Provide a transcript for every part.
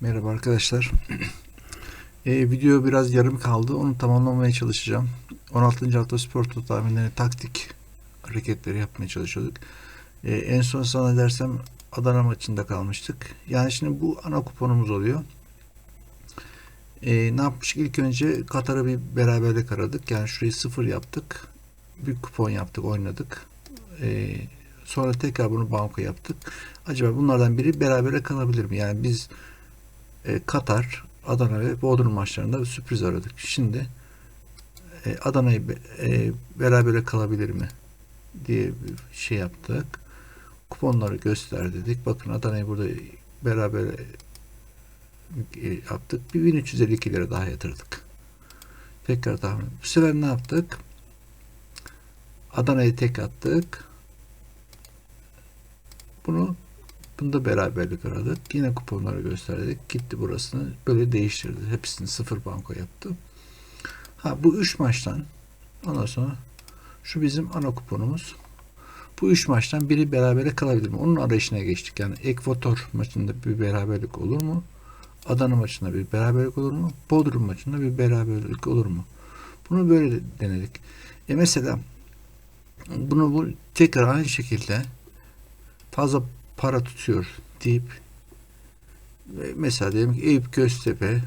Merhaba arkadaşlar. E, video biraz yarım kaldı. Onu tamamlamaya çalışacağım. 16. hafta spor tahminleri taktik hareketleri yapmaya çalışıyorduk. E, en son sana dersem Adana maçında kalmıştık. Yani şimdi bu ana kuponumuz oluyor. E, ne yapmıştık? İlk önce Katar'a bir beraberlik aradık. Yani şurayı sıfır yaptık. Bir kupon yaptık, oynadık. E, sonra tekrar bunu banko yaptık. Acaba bunlardan biri berabere kalabilir mi? Yani biz e, Katar, Adana ve Bodrum maçlarında sürpriz aradık. Şimdi e, Adana'yı e, berabere kalabilir mi diye bir şey yaptık. Kuponları göster dedik. Bakın Adana'yı burada beraber yaptık. Bir 1352 lira daha yatırdık. Tekrar tahmin. Bu sefer ne yaptık? Adana'yı tek attık. Bunu Bunda beraberlik aradık. Yine kuponları gösterdik. Gitti burasını böyle değiştirdi. Hepsini sıfır banko yaptı. Ha bu üç maçtan ondan sonra şu bizim ana kuponumuz. Bu üç maçtan biri berabere kalabilir mi? Onun arayışına geçtik. Yani Ekvator maçında bir beraberlik olur mu? Adana maçında bir beraberlik olur mu? Bodrum maçında bir beraberlik olur mu? Bunu böyle denedik. E mesela bunu bu tekrar aynı şekilde fazla para tutuyor deyip e, mesela diyelim ki Eyüp Göztepe,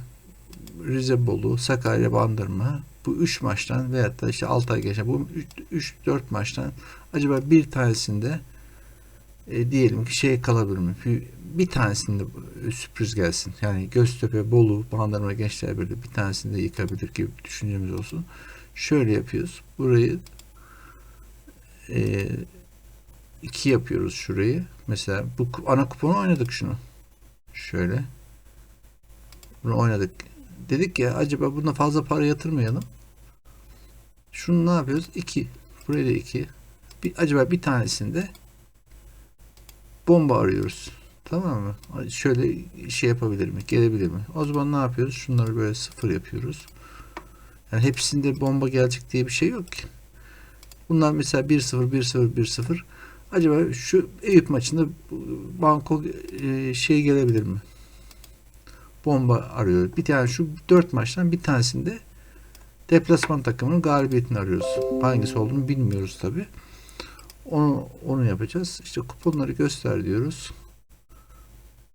Rize Bolu, Sakarya Bandırma bu üç maçtan veyahut da işte 6 ay geçen bu 3-4 maçtan acaba bir tanesinde e, diyelim ki şey kalabilir mi? Bir, bir tanesinde sürpriz gelsin. Yani Göztepe, Bolu, Bandırma Gençler Birliği bir tanesinde yıkabilir gibi düşüncemiz olsun. Şöyle yapıyoruz. Burayı e, 2 yapıyoruz şurayı. Mesela bu ana kuponu oynadık şunu. Şöyle. Bunu oynadık. Dedik ya acaba buna fazla para yatırmayalım. Şunu ne yapıyoruz? 2. Buraya da 2. Bir, acaba bir tanesinde bomba arıyoruz. Tamam mı? Şöyle şey yapabilir mi? Gelebilir mi? O zaman ne yapıyoruz? Şunları böyle sıfır yapıyoruz. Yani hepsinde bomba gelecek diye bir şey yok ki. Bunlar mesela 1-0, 1-0, 1-0. Acaba şu Eyüp maçında banko e, şey gelebilir mi? Bomba arıyor. Bir tane şu dört maçtan bir tanesinde deplasman takımının galibiyetini arıyoruz. Hangisi olduğunu bilmiyoruz tabi. Onu onu yapacağız. İşte kuponları göster diyoruz.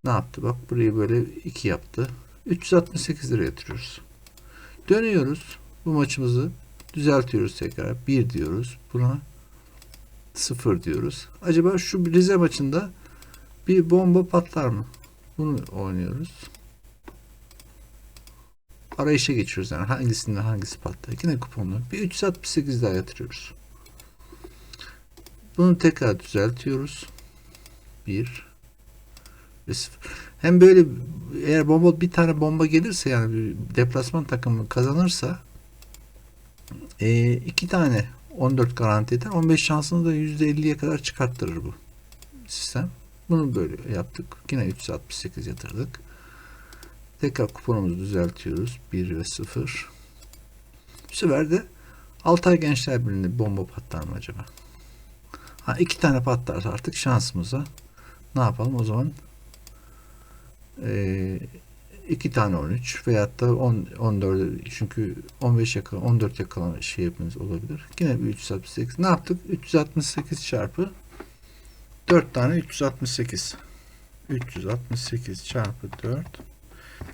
Ne yaptı? Bak burayı böyle 2 yaptı. 368 lira yatırıyoruz. Dönüyoruz. Bu maçımızı düzeltiyoruz tekrar. 1 diyoruz. Buna 0 diyoruz. Acaba şu Rize maçında bir bomba patlar mı? Bunu oynuyoruz. Arayışa geçiyoruz yani hangisinde hangisi patlar. Yine kuponlar. Bir 368 daha yatırıyoruz. Bunu tekrar düzeltiyoruz. 1 ve 0. Hem böyle eğer bomba bir tane bomba gelirse yani bir deplasman takımı kazanırsa e, iki tane 14 garanti eder. 15 şansını da %50'ye kadar çıkarttırır bu sistem. Bunu böyle yaptık. Yine 368 yatırdık. Tekrar kuponumuzu düzeltiyoruz. 1 ve 0. Bu sefer de Altay Gençler Birliği'nde bomba patlar mı acaba? Ha iki tane patlarsa artık şansımıza ne yapalım o zaman? Ee, iki tane 13 veyahut da 10, 14 çünkü 15 yakala 14 yakalama şey yapmanız olabilir. Yine bir 368. Ne yaptık? 368 çarpı 4 tane 368. 368 çarpı 4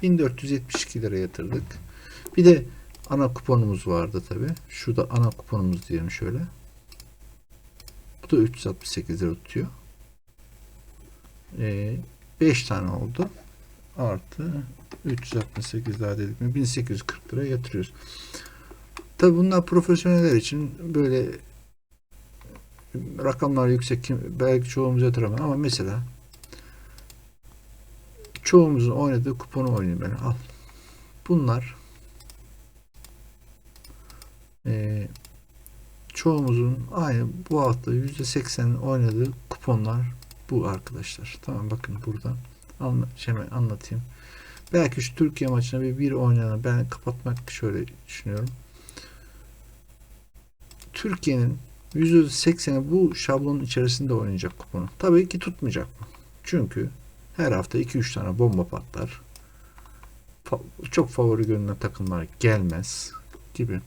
1472 lira yatırdık. Bir de ana kuponumuz vardı tabi. Şu da ana kuponumuz diyelim şöyle. Bu da 368 lira tutuyor. 5 tane oldu. Artı 368 daha dedik mi 1840 lira yatırıyoruz. Tabi bunlar profesyoneller için böyle rakamlar yüksek belki çoğumuz yatıramaz ama mesela çoğumuzun oynadığı kuponu oynayayım ben al. Bunlar eee, çoğumuzun aynı bu hafta %80 oynadığı kuponlar bu arkadaşlar. Tamam bakın burada anla, şey, anlatayım. Belki şu Türkiye maçına bir bir oynayan ben kapatmak şöyle düşünüyorum. Türkiye'nin %80'i bu şablonun içerisinde oynayacak kuponu. Tabii ki tutmayacak mı? Çünkü her hafta 2-3 tane bomba patlar. çok favori görünen takımlar gelmez gibi.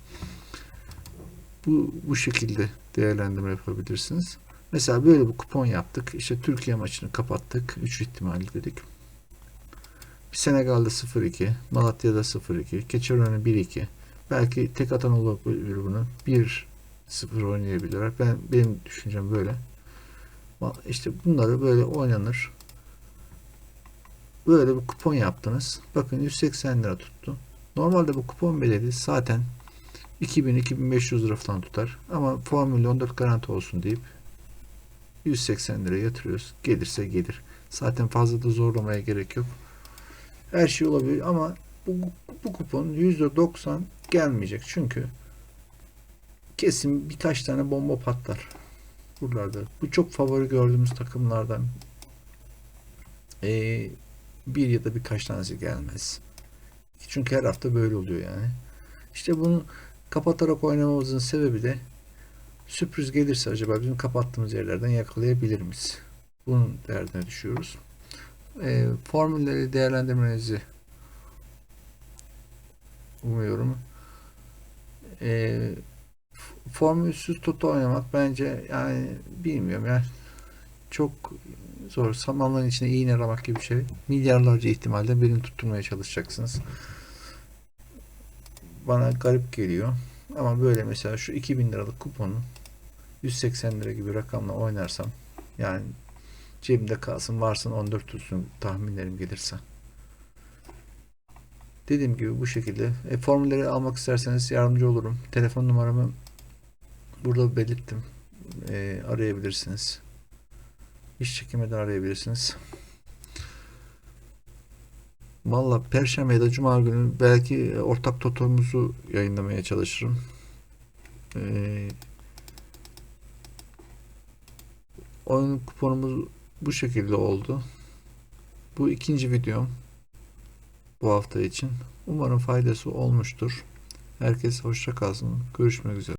Bu bu şekilde değerlendirme yapabilirsiniz. Mesela böyle bir kupon yaptık. İşte Türkiye maçını kapattık. 3 ihtimali dedik. Senegal'de 0-2, Malatya'da 0-2, Keçiören'e 1-2. Belki tek atan olabilir bunu. 1-0 oynayabilirler. Ben benim düşüncem böyle. İşte bunları böyle oynanır. Böyle bir kupon yaptınız. Bakın 180 lira tuttu. Normalde bu kupon bedeli zaten 2000-2500 lira falan tutar. Ama formülde 14 garanti olsun deyip 180 lira yatırıyoruz. Gelirse gelir. Zaten fazla da zorlamaya gerek yok. Her şey olabilir ama bu, bu kupon %90 gelmeyecek. Çünkü kesin birkaç tane bomba patlar. Buralarda. Bu çok favori gördüğümüz takımlardan ee, bir ya da birkaç tanesi gelmez. Çünkü her hafta böyle oluyor yani. İşte bunu kapatarak oynamamızın sebebi de sürpriz gelirse acaba bizim kapattığımız yerlerden yakalayabilir miyiz? Bunun derdine düşüyoruz. E, formülleri değerlendirmenizi umuyorum. E, formülsüz toto oynamak bence yani bilmiyorum ya çok zor. Samanların içine iğne aramak gibi bir şey. Milyarlarca ihtimalde birini tutturmaya çalışacaksınız. Bana garip geliyor. Ama böyle mesela şu 2000 liralık kuponu 180 lira gibi rakamla oynarsam yani cebimde kalsın varsın 14 tutsun tahminlerim gelirse. Dediğim gibi bu şekilde. E, formülleri almak isterseniz yardımcı olurum. Telefon numaramı burada belirttim. E, arayabilirsiniz. İş çekimeden arayabilirsiniz. Valla Perşembe ya da Cuma günü belki ortak totomuzu yayınlamaya çalışırım. Ee, oyun kuponumuz bu şekilde oldu. Bu ikinci videom bu hafta için. Umarım faydası olmuştur. Herkes hoşça kalsın. Görüşmek üzere.